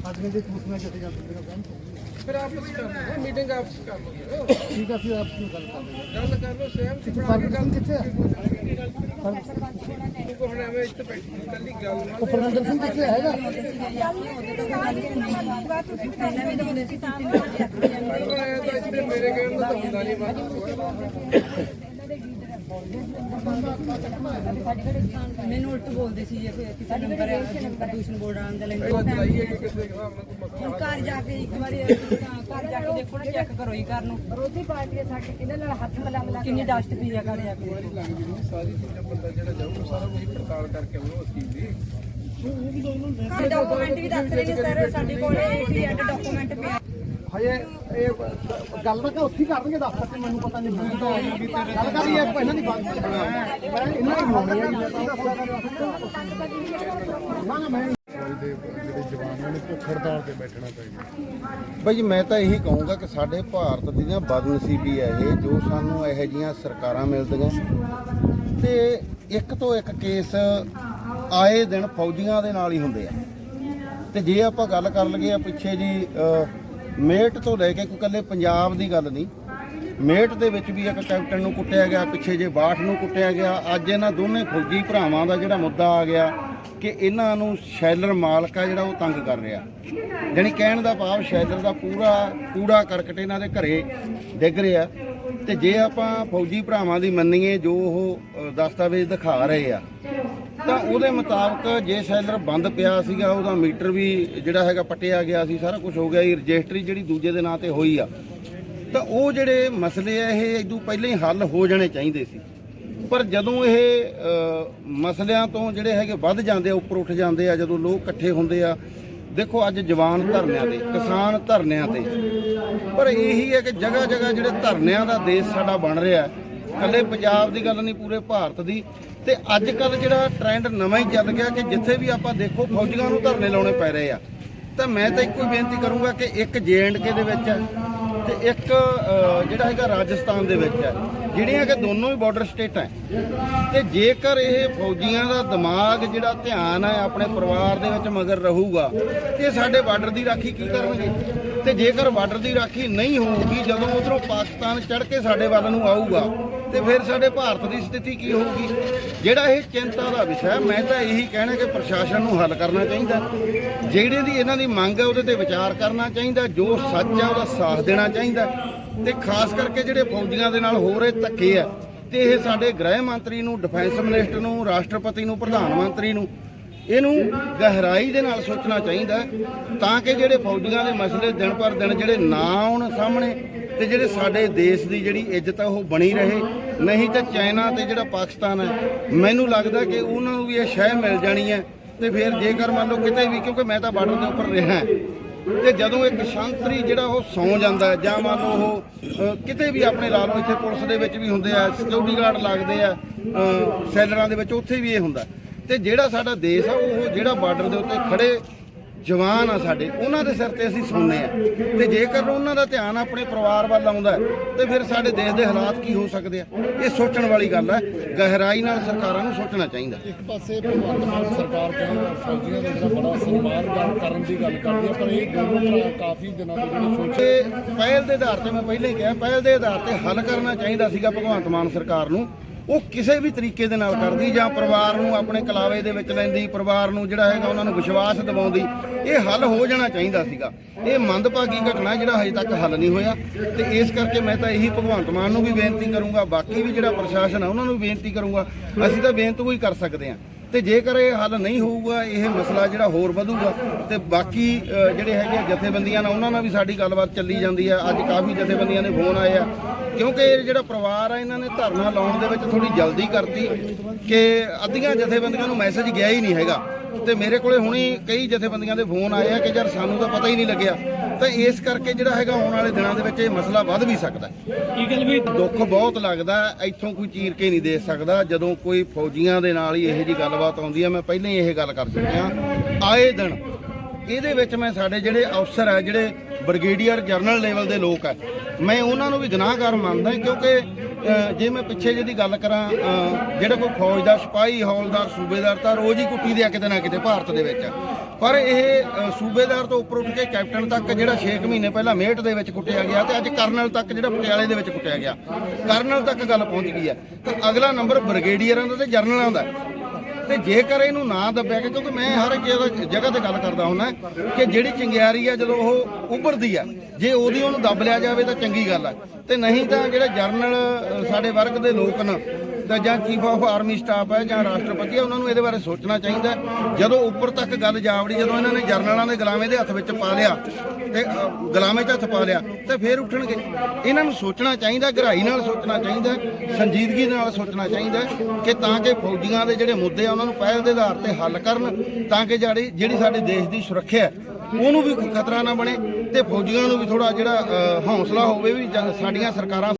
ਅੱਜ ਕਹਿੰਦੇ ਕੂਸਮੇ ਜਿੱਥੇ ਜਾਂਦੇ ਨੇ ਕਹਿੰਦੇ ਫਿਰ ਆਪਸ ਵਿੱਚ ਕਰ ਲਓ ਮੀਟਿੰਗ ਆਪਸ ਵਿੱਚ ਕਰ ਲਓ। ਆ ਅਸੀਂ ਆਪਸ ਵਿੱਚ ਗੱਲ ਕਰਦੇ ਹਾਂ ਗੱਲ ਕਰ ਲਓ ਸਹਿਮ ਕਿੱਥੇ ਪਾਕਿਸਤਾਨ ਕਿੱਥੇ ਆ? ਤੂੰ ਹੁਣ ਐਵੇਂ ਇੱਥੇ ਬੈਠੀ ਕੱਲੀ ਗੱਲ ਨਾ ਉਹ ਪਰਮਿੰਦਰ ਸਿੰਘ ਕਿੱਥੇ ਹੈਗਾ? ਮੈਡਮ ਆਇਆ ਤਾਂ ਇੱਥੇ ਮੇਰੇ ਕਹਿਣ ਦਾ ਤਾਂ ਹੁੰਦਾ ਨਹੀਂ ਮੈਨੂੰ ਉਲਟ ਬੋਲਦੇ ਸੀ ਜੇ ਕੋਈ ਕਿਸੇ ਨੰਬਰ ਹੈ ਪ੍ਰਦੂਸ਼ਣ ਬੋਰਡ ਆਉਣ ਦੇ ਹੁਣ ਘਰ ਜਾ ਕੇ ਇੱਕ ਵਾਰੀ ਘਰ ਜਾ ਕੇ ਦੇਖੋ ਨਾ ਚੈੱਕ ਕਰੋ ਹੀ ਘਰ ਨੂੰ। ਵਿਰੋਧੀ ਪਾਰਟੀ ਸਾਡੇ ਇਹਨਾਂ ਨਾਲ ਹੱਥ ਮਿਲਾ ਮਿਲਾ ਕਿੰਨੀ ਡਸਟ ਪਈ ਆ ਘਰ ਜਾ ਕੇ। ਸਾਰੀ ਚੀਜ਼ਾਂ ਬੰਦਾ ਜਿਹੜਾ ਜਾਊਗਾ ਸਾਰਾ ਕੁਝ ਪੜਤਾਲ ਕਰਕੇ ਆਉਣਾ ਉਸ ਚੀਜ਼ ਦੀ। ਡਾਕੂਮੈਂਟ ਵੀ ਦੱਸ ਰਹੇ ਨੇ ਸਰ ਸਾਡੇ ਕੋਲ ਏ ਐਡ ਡਾਕੂਮੈਂਟ ਪਿਆ। ਹਜੇ ਇਹ ਗੱਲ ਤਾਂ ਉੱਥੇ ਕਰਨਗੇ ਦਫ਼ਤਰ ਤੇ ਮੈਨੂੰ ਪਤਾ ਨਹੀਂ ਗੱਲ ਕਰੀ ਇਹ ਪਹਿਲਾਂ ਦੀ ਬਾਤ ਮੈਂ ਇਹਨਾਂ ਹੀ ਹੋਣੀ ਹੈ ਜੀ, ਮੈਂ ਤਾਂ ਨਾ ਨਾ ਮੈਂ ਜਿਹੜੇ ਜਵਾਨਾਂ ਨੇ ਭੁੱਖ ਹੜਤਾਲ ਤੇ ਬੈਠਣਾ ਚਾਹੀਦਾ ਬਈ ਮੈਂ ਤਾਂ ਇਹੀ ਕਹੂੰਗਾ ਕਿ ਸਾਡੇ ਭਾਰਤ ਦੀਆਂ ਬਦਨਸੀਬੀ ਹੈ ਇਹ, ਜੋ ਸਾਨੂੰ ਇਹੋ ਜੀਆਂ ਸਰਕਾਰਾਂ ਮਿਲਦੀਆਂ। ਤੇ ਇੱਕ ਤੋਂ ਇੱਕ ਕੇਸ ਆਏ ਦਿਨ ਫੌਜੀਆਂ ਦੇ ਨਾਲ ਹੀ ਹੁੰਦੇ ਆ। ਤੇ ਜੇ ਆਪਾਂ ਗੱਲ ਕਰ ਲਈਏ ਪਿੱਛੇ ਜੀ ਮੇਟ ਤੋਂ ਲੈ ਕੇ ਕੋਈ ਇਕੱਲੇ ਪੰਜਾਬ ਦੀ ਗੱਲ ਨਹੀਂ। ਮੇਟ ਦੇ ਵਿੱਚ ਵੀ ਇੱਕ ਕੈਪਟਨ ਨੂੰ ਕੁੱਟਿਆ ਗਿਆ, ਪਿੱਛੇ ਜੇ ਬਾਠ ਨੂੰ ਕੁੱਟਿਆ ਗਿਆ। ਅੱਜ ਇਹਨਾਂ ਦੋਨੇ ਫੌਜੀ ਭਰਾਵਾਂ ਦਾ ਜਿਹੜਾ ਮੁੱਦਾ ਆ ਗਿਆ ਕਿ ਇਹਨਾਂ ਨੂੰ ਸ਼ੈਲਰ ਮਾਲਕ ਆ ਜਿਹੜਾ ਉਹ ਤੰਗ ਕਰ ਰਿਹਾ। ਜਾਣੀ ਕਹਿਣ ਦਾ ਭਾਵ ਸ਼ੈਲਰ ਦਾ ਪੂਰਾ ਕੂੜਾ ਕਰਕਟ ਇਹਨਾਂ ਦੇ ਘਰੇ ਡਿੱਗ ਰਿਹਾ। ਤੇ ਜੇ ਆਪਾਂ ਫੌਜੀ ਭਰਾਵਾਂ ਦੀ ਮੰਨੀਏ ਜੋ ਉਹ ਦਸਤਾਵੇਜ਼ ਦਿਖਾ ਰਹੇ ਆ ਤਾਂ ਉਹਦੇ ਮੁਤਾਬਕ ਜੇ ਸੈਲਰ ਬੰਦ ਪਿਆ ਸੀਗਾ, ਉਹਦਾ ਮੀਟਰ ਵੀ ਜਿਹੜਾ ਹੈਗਾ ਪੱਟਿਆ ਗਿਆ ਸੀ, ਸਾਰਾ ਕੁਝ ਹੋ ਗਿਆ ਸੀ ਰਜਿਸਟਰੀ ਜਿਹੜੀ ਦੂਜੇ ਦੇ ਨਾਂ ਤੇ ਹੋਈ ਆ। ਤਾਂ ਉਹ ਜਿਹੜੇ ਮਸਲੇ ਆ, ਇਹ ਇਦੋਂ ਪਹਿਲਾਂ ਹੀ ਹੱਲ ਹੋ ਜਾਣੇ ਚਾਹੀਦੇ ਸੀ। ਪਰ ਜਦੋਂ ਇਹ ਮਸਲਿਆਂ ਤੋਂ ਜਿਹੜੇ ਹੈਗੇ ਵੱਧ ਜਾਂਦੇ ਆ, ਉੱਪਰ ਉੱਠ ਜਾਂਦੇ ਆ, ਜਦੋਂ ਲੋਕ ਇਕੱਠੇ ਹੁੰਦੇ ਆ, ਦੇਖੋ ਅੱਜ ਜਵਾਨ ਧਰਨਿਆਂ ਤੇ, ਕਿਸਾਨ ਧਰਨਿਆਂ ਤੇ। ਪਰ ਇਹੀ ਹੈ ਕਿ ਜਗ੍ਹਾ ਜਗ੍ਹਾ ਜਿਹੜੇ ਧਰਨਿਆਂ ਦਾ ਦੇਸ਼ ਸਾਡਾ ਬਣ ਰਿਹਾ ਹੈ ਇਕੱਲੇ ਪੰਜਾਬ ਦੀ ਗੱਲ ਨਹੀਂ, ਪੂਰੇ ਭਾਰਤ ਦੀ। ਤੇ ਅੱਜ ਕੱਲ ਜਿਹੜਾ ਟ੍ਰੈਂਡ ਨਵਾਂ ਹੀ ਚੱਲ ਗਿਆ ਕਿ ਜਿੱਥੇ ਵੀ ਆਪਾਂ ਦੇਖੋ ਫੌਜੀਆਂ ਨੂੰ ਧਰਨੇ ਲਾਉਣੇ ਪੈ ਰਹੇ ਆ। ਤਾਂ ਮੈਂ ਤਾਂ ਇੱਕੋ ਹੀ ਬੇਨਤੀ ਕਰੂੰਗਾ ਕਿ ਇੱਕ ਕੇ ਦੇ ਵਿੱਚ ਹੈ ਤੇ ਇੱਕ ਜਿਹੜਾ ਹੈਗਾ ਰਾਜਸਥਾਨ ਦੇ ਵਿੱਚ ਹੈ। ਜਿਹੜੀਆਂ ਕਿ ਦੋਨੋਂ ਹੀ ਬਾਰਡਰ ਸਟੇਟਾਂ ਹੈ ਤੇ ਜੇਕਰ ਇਹ ਫੌਜੀਆਂ ਦਾ ਦਿਮਾਗ ਜਿਹੜਾ ਧਿਆਨ ਹੈ ਆਪਣੇ ਪਰਿਵਾਰ ਦੇ ਵਿੱਚ ਮਗਰ ਰਹੂਗਾ, ਤੇ ਸਾਡੇ ਬਾਰਡਰ ਦੀ ਰਾਖੀ ਕੀ ਕਰਨਗੇ? ਤੇ ਜੇਕਰ ਬਾਰਡਰ ਦੀ ਰਾਖੀ ਨਹੀਂ ਹੋਊਗੀ, ਜਦੋਂ ਉਧਰੋਂ ਪਾਕਿਸਤਾਨ ਚੜ ਕੇ ਸਾਡੇ ਵੱਲ ਨੂੰ ਆਊਗਾ, ਤੇ ਫਿਰ ਸਾਡੇ ਭਾਰਤ ਦੀ ਸਥਿਤੀ ਕੀ ਹੋਊਗੀ? ਜਿਹੜਾ ਇਹ ਚਿੰਤਾ ਦਾ ਵਿਸ਼ਾ ਮੈਂ ਤਾਂ ਇਹੀ ਕਹਿਣਾ ਕਿ ਪ੍ਰਸ਼ਾਸਨ ਨੂੰ ਹੱਲ ਕਰਨਾ ਚਾਹੀਦਾ। ਜਿਹੜੇ ਦੀ ਇਹਨਾਂ ਦੀ ਮੰਗ ਹੈ, ਉਹਦੇ ਤੇ ਵਿਚਾਰ ਕਰਨਾ ਚਾਹੀਦਾ, ਜੋ ਸੱਚ ਹੈ ਉਹਦਾ ਸਾਥ ਦੇਣਾ ਚਾਹੀਦਾ। ਤੇ ਖਾਸ ਕਰਕੇ ਜਿਹੜੇ ਫੌਜੀਆਂ ਦੇ ਨਾਲ ਹੋ ਰਹੇ ਧੱਕੇ ਆ, ਤੇ ਇਹ ਸਾਡੇ ਗ੍ਰਹਿ ਮੰਤਰੀ ਨੂੰ, ਡਿਫੈਂਸ ਮਿਨਿਸਟਰ ਨੂੰ, ਰਾਸ਼ਟਰਪਤੀ ਨੂੰ, ਪ੍ਰਧਾਨ ਮੰਤਰੀ ਨੂੰ, ਇਹਨੂੰ ਗਹਿਰਾਈ ਦੇ ਨਾਲ ਸੋਚਣਾ ਚਾਹੀਦਾ ਤਾਂ ਕਿ ਜਿਹੜੇ ਫੌਜੀਆਂ ਦੇ ਮਸਲੇ ਦਿਨ ਪਰ ਦਿਨ ਜਿਹੜੇ ਨਾ ਆਉਣ ਸਾਹਮਣੇ ਤੇ ਜਿਹੜੇ ਸਾਡੇ ਦੇਸ਼ ਦੀ ਜਿਹੜੀ ਇੱਜ਼ਤ ਆ ਉਹ ਬਣੀ ਰਹੇ, ਨਹੀਂ ਤਾਂ ਚਾਈਨਾ ਤੇ ਜਿਹੜਾ ਪਾਕਿਸਤਾਨ ਹੈ, ਮੈਨੂੰ ਲੱਗਦਾ ਕਿ ਉਹਨਾਂ ਨੂੰ ਵੀ ਇਹ ਸ਼ਹਿ ਮਿਲ ਜਾਣੀ ਹੈ, ਤੇ ਫਿਰ ਜੇਕਰ ਮੰਨ ਲਓ ਕਿਤੇ ਵੀ, ਕਿਉਂਕਿ ਮੈਂ ਤਾਂ ਬਾਰਡਰ ਦੇ ਉੱਪਰ ਰਿਹਾ ਤੇ ਜਦੋਂ ਇੱਕ ਸ਼ਾਂਤਰੀ ਜਿਹੜਾ ਉਹ ਸੌ ਜਾਂਦਾ ਜਾਂ ਮੰਨ ਲਓ ਉਹ ਕਿਤੇ ਵੀ ਆਪਣੇ ਲਾ ਲਓ, ਇੱਥੇ ਪੁਲਿਸ ਦੇ ਵਿੱਚ ਵੀ ਹੁੰਦੇ ਆ ਸਿਕਿਉਰਿਟੀ ਗਾਰਡ ਲੱਗਦੇ ਆ ਸੈਲਰਾਂ ਦੇ ਵਿੱਚ ਉੱਥੇ ਵੀ ਇਹ ਹੁੰਦਾ ਤੇ ਜਿਹੜਾ ਸਾਡਾ ਦੇਸ਼ ਆ, ਉਹ ਜਿਹੜਾ ਬਾਰਡਰ ਦੇ ਉੱਤੇ ਖੜੇ ਜਵਾਨ ਆ ਸਾਡੇ ਉਹਨਾਂ ਦੇ ਸਿਰ ਤੇ ਅਸੀਂ ਸੁਣਨੇ ਆ ਤੇ ਜੇਕਰ ਉਹਨਾਂ ਦਾ ਧਿਆਨ ਆਪਣੇ ਪਰਿਵਾਰ ਵੱਲ ਆਉਂਦਾ ਤੇ ਫਿਰ ਸਾਡੇ ਦੇਸ਼ ਦੇ ਹਾਲਾਤ ਕੀ ਹੋ ਸਕਦੇ ਆ? ਇਹ ਸੋਚਣ ਵਾਲੀ ਗੱਲ ਹੈ ਗਹਿਰਾਈ ਨਾਲ ਸਰਕਾਰਾਂ ਨੂੰ ਸੋਚਣਾ ਚਾਹੀਦਾ। ਇੱਕ ਪਾਸੇ ਭਗਵੰਤ ਮਾਨ ਸਰਕਾਰ ਕਹਿੰਦੀ ਫੌਜੀਆਂ ਦਾ ਜਿਹੜਾ ਬੜਾ ਸਨਮਾਨ ਗੱਲ ਕਰਨ ਦੀ ਗੱਲ ਕਰਦੀ ਪਰ ਇਹ ਦੋਨੋਂ ਕਾਫੀ ਦਿਨਾਂ ਤੋਂ ਜਿਹੜੇ ਸੋਚ ਪਹਿਲ ਦੇ ਆਧਾਰ ਤੇ ਮੈਂ ਪਹਿਲਾਂ ਹੀ ਕਿਹਾ ਪਹਿਲ ਦੇ ਆਧਾਰ ਤੇ ਹੱਲ ਕਰਨਾ ਚਾਹੀਦਾ ਸੀਗਾ ਭਗਵੰਤ ਮਾਨ ਸਰਕਾਰ ਨੂੰ। ਉਹ ਕਿਸੇ ਵੀ ਤਰੀਕੇ ਦੇ ਨਾਲ ਕਰਦੀ ਜਾਂ ਪਰਿਵਾਰ ਨੂੰ ਆਪਣੇ ਕਲਾਵੇ ਦੇ ਵਿੱਚ ਲੈਂਦੀ, ਪਰਿਵਾਰ ਨੂੰ ਜਿਹੜਾ ਹੈਗਾ ਉਹਨਾਂ ਨੂੰ ਵਿਸ਼ਵਾਸ ਦਿਵਾਉਂਦੀ, ਇਹ ਹੱਲ ਹੋ ਜਾਣਾ ਚਾਹੀਦਾ ਸੀਗਾ। ਇਹ ਮੰਦਭਾਗੀ ਘਟਨਾ ਜਿਹੜਾ ਹਜੇ ਤੱਕ ਹੱਲ ਨਹੀਂ ਹੋਇਆ ਤੇ ਇਸ ਕਰਕੇ ਮੈਂ ਤਾਂ ਇਹੀ ਭਗਵੰਤ ਮਾਨ ਨੂੰ ਵੀ ਬੇਨਤੀ ਕਰੂੰਗਾ, ਬਾਕੀ ਵੀ ਜਿਹੜਾ ਪ੍ਰਸ਼ਾਸਨ ਆ ਉਹਨਾਂ ਨੂੰ ਵੀ ਬੇਨਤੀ ਕਰੂੰਗਾ, ਅਸੀਂ ਤਾਂ ਬੇਨਤੀ ਹੀ ਕਰ ਸਕਦੇ ਹਾਂ। ਤੇ ਜੇਕਰ ਇਹ ਹੱਲ ਨਹੀਂ ਹੋਊਗਾ, ਇਹ ਮਸਲਾ ਜਿਹੜਾ ਹੋਰ ਵਧੂਗਾ, ਤੇ ਬਾਕੀ ਜਿਹੜੇ ਹੈਗੇ ਆ ਜਥੇਬੰਦੀਆਂ ਨਾਲ ਉਹਨਾਂ ਨਾਲ ਵੀ ਸਾਡੀ ਗੱਲਬਾਤ ਚੱਲੀ ਜਾਂਦੀ ਹੈ ਅੱਜ ਕਾਫੀ ਜਥੇਬੰਦੀਆਂ ਦੇ ਫੋਨ ਆਏ ਆ। ਕਿਉਂਕਿ ਇਹ ਜਿਹੜਾ ਪਰਿਵਾਰ ਆ ਇਹਨਾਂ ਨੇ ਧਰਨਾ ਲਾਉਣ ਦੇ ਵਿੱਚ ਥੋੜੀ ਜਲਦੀ ਕਰਤੀ ਕਿ ਅੱਧੀਆਂ ਜਥੇਬੰਦੀਆਂ ਨੂੰ ਮੈਸੇਜ ਗਿਆ ਹੀ ਨਹੀਂ ਹੈਗਾ। ਤੇ ਮੇਰੇ ਕੋਲੇ ਹੁਣੀ ਕਈ ਜਥੇਬੰਦੀਆਂ ਦੇ ਫੋਨ ਆਏ ਆ ਕਿ ਯਾਰ ਸਾਨੂੰ ਤਾਂ ਪਤਾ ਹੀ ਨਹੀਂ ਲੱਗਿਆ। ਤਾਂ ਇਸ ਕਰਕੇ ਜਿਹੜਾ ਹੈਗਾ ਆਉਣ ਵਾਲੇ ਦਿਨਾਂ ਦੇ ਵਿੱਚ ਇਹ ਮਸਲਾ ਵੱਧ ਵੀ ਸਕਦਾ ਕੀ ਗੱਲ ਵੀ ਦੁੱਖ ਬਹੁਤ ਲੱਗਦਾ ਇੱਥੋਂ ਕੋਈ ਚੀਰ ਕੇ ਨਹੀਂ ਦੇ ਸਕਦਾ। ਜਦੋਂ ਕੋਈ ਫੌਜੀਆਂ ਦੇ ਨਾਲ ਹੀ ਇਹੋ ਜੀ ਗੱਲਬਾਤ ਆਉਂਦੀ ਹੈ ਮੈਂ ਪਹਿਲਾਂ ਹੀ ਇਹ ਗੱਲ ਕਰ ਚੁੱਕਿਆ। ਆਏ ਦਿਨ ਇਹਦੇ ਵਿੱਚ ਮੈਂ ਸਾਡੇ ਜਿਹੜੇ ਅਫਸਰ ਆ, ਜਿਹੜੇ ਬ੍ਰਿਗੇਡੀਅਰ ਜਰਨਲ ਲੈਵਲ ਦੇ ਲੋਕ ਆ, ਮੈਂ ਉਹਨਾਂ ਨੂੰ ਵੀ ਗੁਨਾਹਗਾਰ ਮੰਨਦਾ ਕਿਉਂਕਿ ਜੇ ਮੈਂ ਪਿੱਛੇ ਜਿਹਦੀ ਗੱਲ ਕਰਾਂ ਜਿਹੜਾ ਕੋਈ ਫੌਜ ਦਾ ਸਿਪਾਹੀ, ਹੌਲਦਾਰ, ਸੂਬੇਦਾਰ ਤਾਂ ਰੋਜ਼ ਹੀ ਕੁੱਟੀ ਦੇ ਆ ਕਿਤੇ ਨਾ ਕਿਤੇ ਭਾਰਤ ਦੇ ਵਿੱਚ। ਪਰ ਇਹ ਸੂਬੇਦਾਰ ਤੋਂ ਉੱਪਰ ਉੱਠ ਕੇ ਕੈਪਟਨ ਤੱਕ ਜਿਹੜਾ 6 ਮਹੀਨੇ ਪਹਿਲਾਂ ਮੇਟ ਦੇ ਵਿੱਚ ਕੁੱਟਿਆ ਗਿਆ ਤੇ ਅੱਜ ਕਰਨਲ ਤੱਕ ਜਿਹੜਾ ਪਟਿਆਲੇ ਦੇ ਵਿੱਚ ਕੁੱਟਿਆ ਗਿਆ। ਕਰਨਲ ਤੱਕ ਗੱਲ ਪਹੁੰਚ ਗਈ ਹੈ। ਤਾਂ ਅਗਲਾ ਨੰਬਰ ਬ੍ਰਿਗੇਡੀਅਰਾਂ ਦਾ ਤੇ ਜਰਨਲਾਂ ਦਾ। ਤੇ ਜੇਕਰ ਇਹਨੂੰ ਨਾ ਦੱਬਿਆ ਗਿਆ, ਕਿਉਂਕਿ ਮੈਂ ਹਰ ਇੱਕ ਜਗ੍ਹਾ ਜਗ੍ਹਾ ਤੇ ਗੱਲ ਕਰਦਾ ਹੁੰਦਾ ਕਿ ਜਿਹੜੀ ਚੰਗਿਆਰੀ ਆ, ਜਦੋਂ ਉਹ ਉੱਭਰਦੀ ਆ, ਜੇ ਉਹਦੀ ਉਹਨੂੰ ਦੱਬ ਲਿਆ ਜਾਵੇ ਤਾਂ ਚੰਗੀ ਗੱਲ ਆ। ਤੇ ਨਹੀਂ ਤਾਂ ਜਿਹੜੇ ਜਰਨਲ ਸਾਡੇ ਵਰਗ ਦੇ ਲੋਕ ਨੇ ਤਾਂ ਜਾਂ ਚੀਫ ਆਫ ਆਰਮੀ ਸਟਾਫ ਹੈ ਜਾਂ ਰਾਸ਼ਟਰਪਤੀ ਹੈ ਉਹਨਾਂ ਨੂੰ ਇਹਦੇ ਬਾਰੇ ਸੋਚਣਾ ਚਾਹੀਦਾ ਜਦੋਂ ਉੱਪਰ ਤੱਕ ਗੱਲ ਜਾਵੜੀ ਜਦੋਂ ਇਹਨਾਂ ਨੇ ਜਰਨਲਾਂ ਦੇ ਗੁਲਾਮੇ ਦੇ ਹੱਥ ਵਿੱਚ ਪਾ ਲਿਆ ਤੇ ਗੁਲਾਮੇ 'ਚ ਹੱਥ ਪਾ ਲਿਆ ਤੇ ਫੇਰ ਉੱਠਣਗੇ। ਇਹਨਾਂ ਨੂੰ ਸੋਚਣਾ ਚਾਹੀਦਾ ਗਹਿਰਾਈ ਨਾਲ ਸੋਚਣਾ ਚਾਹੀਦਾ ਸੰਜੀਦਗੀ ਨਾਲ ਸੋਚਣਾ ਚਾਹੀਦਾ ਕਿ ਤਾਂ ਕਿ ਫੌਜੀਆਂ ਦੇ ਜਿਹੜੇ ਮੁੱਦੇ ਆ ਉਹਨਾਂ ਨੂੰ ਪਹਿਲ ਦੇ ਆਧਾਰ ਤੇ ਹੱਲ ਕਰਨ ਤਾਂ ਕਿ ਜਿਹੜੀ ਜਿਹੜੀ ਸਾਡੇ ਦੇਸ਼ ਦੀ ਸੁਰੱਖਿਆ ਹੈ, ਉਹਨੂੰ ਵੀ ਕੋਈ ਖਤਰਾ ਨਾ ਬਣੇ ਤੇ ਫੌਜੀਆਂ ਨੂੰ ਵੀ ਥੋੜਾ ਜਿਹੜਾ ਅ, ਹੌਸਲਾ ਹੋਵੇ ਵੀ ਜਦ ਸਾਡੀਆਂ ਸਰਕਾਰਾਂ